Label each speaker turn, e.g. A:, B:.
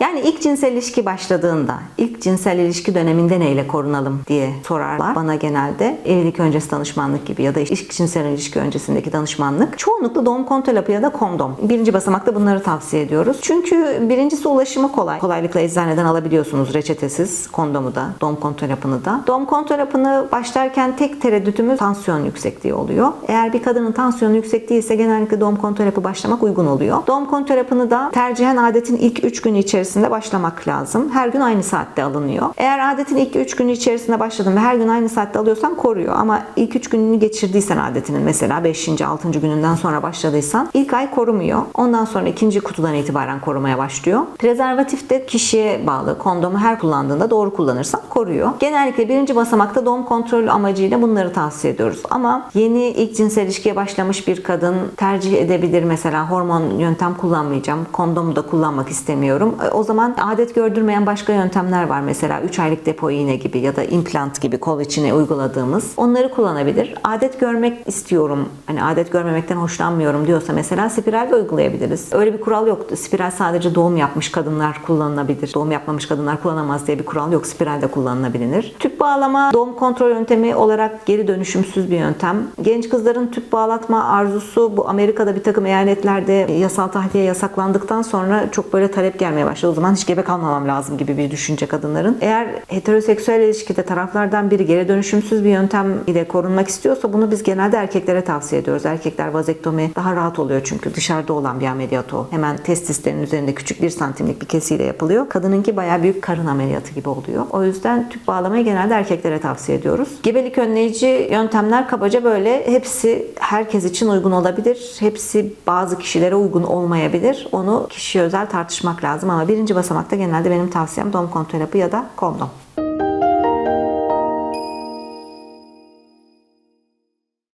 A: Yani ilk cinsel ilişki başladığında, ilk cinsel ilişki döneminde neyle korunalım diye sorarlar bana genelde. Evlilik öncesi danışmanlık gibi ya da ilk cinsel ilişki öncesindeki danışmanlık. Çoğunlukla doğum kontrol hapı ya da kondom. Birinci basamakta bunları tavsiye ediyoruz. Çünkü birincisi ulaşımı kolay. Kolaylıkla eczaneden alabiliyorsunuz reçetesiz kondomu da, doğum kontrol hapını da. Doğum kontrol hapını başlarken tek tereddütümüz tansiyon yüksekliği oluyor. Eğer bir kadının tansiyonu yüksek değilse genellikle doğum kontrol hapı başlamak uygun oluyor. Doğum kontrol hapını da tercihen adetin ilk 3 günü içerisinde başlamak lazım. Her gün aynı saatte alınıyor. Eğer adetin ilk 3 günü içerisinde başladın ve her gün aynı saatte alıyorsan koruyor. Ama ilk 3 gününü geçirdiysen adetinin mesela 5. 6. gününden sonra başladıysan ilk ay korumuyor. Ondan sonra ikinci kutudan itibaren korumaya başlıyor. Prezervatif de kişiye bağlı. Kondomu her kullandığında doğru kullanırsan koruyor. Genellikle birinci basamakta doğum kontrolü amacıyla bunları tavsiye ediyoruz. Ama yeni ilk cinsel ilişkiye başlamış bir kadın tercih edebilir mesela hormon yöntem kullanmayacağım. Kondomu da kullanmak istemiyorum. E, O zaman adet gördürmeyen başka yöntemler var. Mesela 3 aylık depo iğne gibi ya da implant gibi kol içine uyguladığımız. Onları kullanabilir. Adet görmek istiyorum. Hani adet görmemekten hoşlanmıyorum diyorsa mesela spiral de uygulayabiliriz. Öyle bir kural yok. Spiral sadece doğum yapmış kadınlar kullanılabilir. Doğum yapmamış kadınlar kullanamaz diye bir kural yok. Spiral de kullanılabilir. Tüp bağlama doğum kontrol yöntemi olarak geri dönüşümsüz bir yöntem. Genç kızların tüp bağlatma arzusu bu Amerika'da bir takım eyaletlerde yasal tahliye yasaklandıktan sonra çok böyle talep gelmeye başladı. O zaman hiç gebe kalmamam lazım gibi bir düşünce kadınların. Eğer heteroseksüel ilişkide taraflardan biri geri dönüşümsüz bir yöntem ile korunmak istiyorsa bunu biz genelde erkeklere tavsiye ediyoruz. Erkekler vazektomi daha rahat oluyor çünkü dışarıda olan bir ameliyat o. Hemen testislerin üzerinde küçük bir santimlik bir kesiyle yapılıyor. Kadınınki bayağı büyük karın ameliyatı gibi oluyor. O yüzden tüp bağlamayı genelde erkeklere tavsiye ediyoruz. Gebelik önleyici yöntemler kabaca böyle. Hepsi herkes için uygun olabilir. Hepsi bazı kişilere uygun olmayabilir. Onu kişiye özel tartışmak lazım ama birinci basamakta genelde benim tavsiyem doğum kontrol hapı ya da kondom.